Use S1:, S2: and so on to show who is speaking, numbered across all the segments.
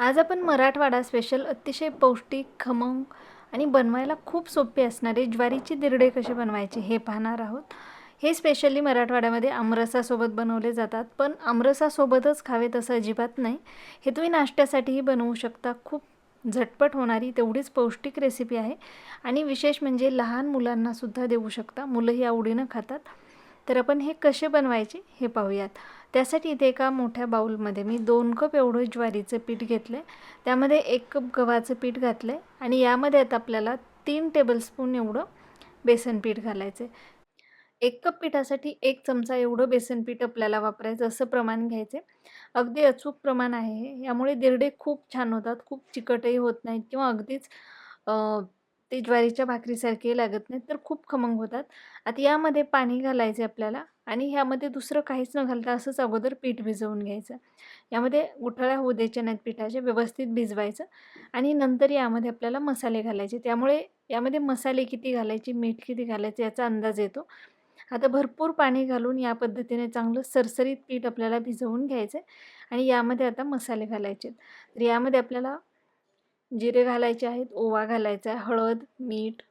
S1: आज आपण मराठवाडा स्पेशल अतिशय पौष्टिक खमंग आणि बनवायला खूप सोपे असणारे ज्वारीचे दिरडे कसे बनवायचे हे पाहणार आहोत. हे स्पेशली मराठवाड्यामध्ये आमरसासोबत बनवले जातात पण आमरसासोबतच खावे तसं अजिबात नाही. हे तुम्ही नाश्त्यासाठीही बनवू शकता. खूप झटपट होणारी तेवढीच पौष्टिक रेसिपी आहे. आणि विशेष म्हणजे लहान मुलांनासुद्धा देऊ शकता. मुलंही आवडीनं खातात. तर आपण हे कसे बनवायचे हे पाहूयात. त्यासाठी इथे एका मोठ्या बाऊलमध्ये मी दोन कप एवढं ज्वारीचं पीठ घेतलं आहे त्यामध्ये एक कप गव्हाचं पीठ घातलं आहे आणि यामध्ये आता आपल्याला तीन टेबलस्पून एवढं बेसन पीठ घालायचं आहे एक कप पिठासाठी एक चमचा एवढं बेसन पीठ आपल्याला वापरायचं असं प्रमाण घ्यायचं अगदी अचूक प्रमाण आहे यामुळे दिरडे खूप छान होतात खूप चिकटही होत नाहीत किंवा अगदीच ते ज्वारीच्या भाकरीसारखे लागत नाहीत तर खूप खमंग होतात. आता यामध्ये पाणी घालायचे आपल्याला आणि ह्यामध्ये दुसरं काहीच न घालता असंच अगोदर पीठ भिजवून घ्यायचं. यामध्ये गुठळ्या होऊ द्यायच्या नाहीत पिठाचे व्यवस्थित भिजवायचं आणि नंतर यामध्ये आपल्याला मसाले घालायचे. त्यामुळे यामध्ये मसाले किती घालायचे मीठ किती घालायचे याचा अंदाज येतो. आता भरपूर पाणी घालून या पद्धतीने चांगलं सरसरीत पीठ आपल्याला भिजवून घ्यायचं आहे आणि यामध्ये आता मसाले घालायचे तर यामध्ये आपल्याला जिरे घालायचे आहेत ओवा घालायचा आहे हळद मीठ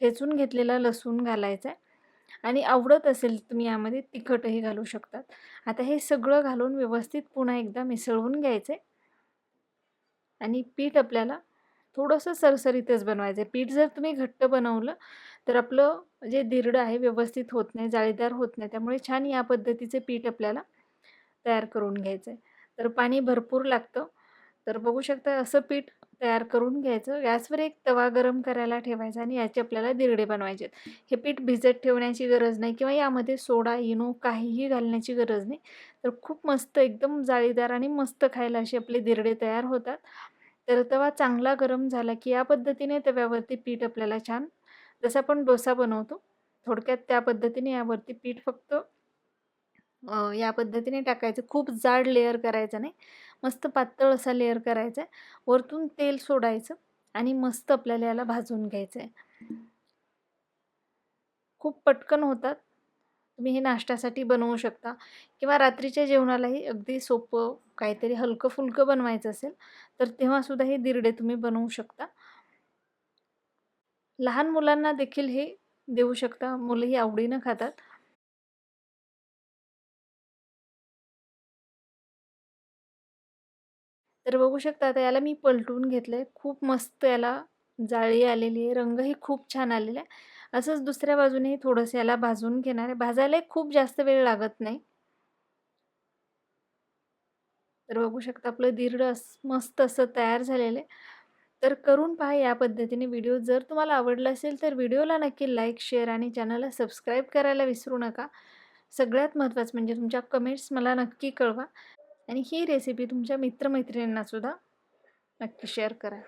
S1: ठेचून घेतलेला लसूण घालायचा आहे. आणि आवडत असेल तुम्ही यामध्ये तिखटही घालू शकतात. आता हे सगळं घालून व्यवस्थित पुन्हा एकदा मिसळून घ्यायचं आहे आणि पीठ आपल्याला थोडंसं सरसरीतच बनवायचं आहे पीठ जर तुम्ही घट्ट बनवलं तर आपलं जे दिरडं आहे व्यवस्थित होत नाही जाळीदार होत नाही. त्यामुळे छान या पद्धतीचे पीठ आपल्याला तयार करून घ्यायचं आहे तर पाणी भरपूर लागतं. तर बघू शकता असं पीठ तयार करून घ्यायचं. गॅसवर एक तवा गरम करायला ठेवायचा आणि याचे आपल्याला दिरडे बनवायचे हे पीठ भिजत ठेवण्याची गरज नाही किंवा यामध्ये सोडा इनो काहीही घालण्याची गरज नाही. तर खूप मस्त एकदम जाळीदार आणि मस्त खायला असे आपले दिरडे तयार होतात. तर तवा चांगला गरम झाला की या पद्धतीने तव्यावरती पीठ आपल्याला छान जसं आपण डोसा बनवतो थोडक्यात त्या पद्धतीने यावरती पीठ फक्त या पद्धतीने टाकायचं. खूप जाड लेअर करायचं नाही. मस्त पातळ असा लेअर करायचा आहे. वरतून तेल सोडायचं आणि मस्त आपल्याला याला भाजून घ्यायचं आहे. खूप पटकन होतात. तुम्ही हे नाश्त्यासाठी बनवू शकता किंवा रात्रीच्या जेवणालाही अगदी सोपं काहीतरी हलकं फुलकं बनवायचं असेल तर तेव्हासुद्धा हे दिरडे तुम्ही बनवू शकता. लहान मुलांना देखील हे देऊ शकता. मुलंही आवडीनं खातात. तर बघू शकता आता याला मी पलटून घेतलं आहे खूप मस्त याला जाळी आलेली आहे. रंगही खूप छान आलेला आहे. असंच दुसऱ्या बाजूनेही थोडंसं याला भाजून घेणार आहे. भाजायला खूप जास्त वेळ लागत नाही. तर बघू शकता आपलं दीर्घ मस्त असं तयार झालेलं आहे. तर करून पहा या पद्धतीने व्हिडिओ. जर तुम्हाला आवडला असेल तर व्हिडिओला नक्की लाईक शेअर आणि चॅनलला सबस्क्राईब करायला विसरू नका. सगळ्यात महत्त्वाचं म्हणजे तुमच्या कमेंट्स मला नक्की कळवा. आणि ही रेसिपी तुमच्या मित्रमैत्रिणींनासुद्धा नक्की शेअर करा.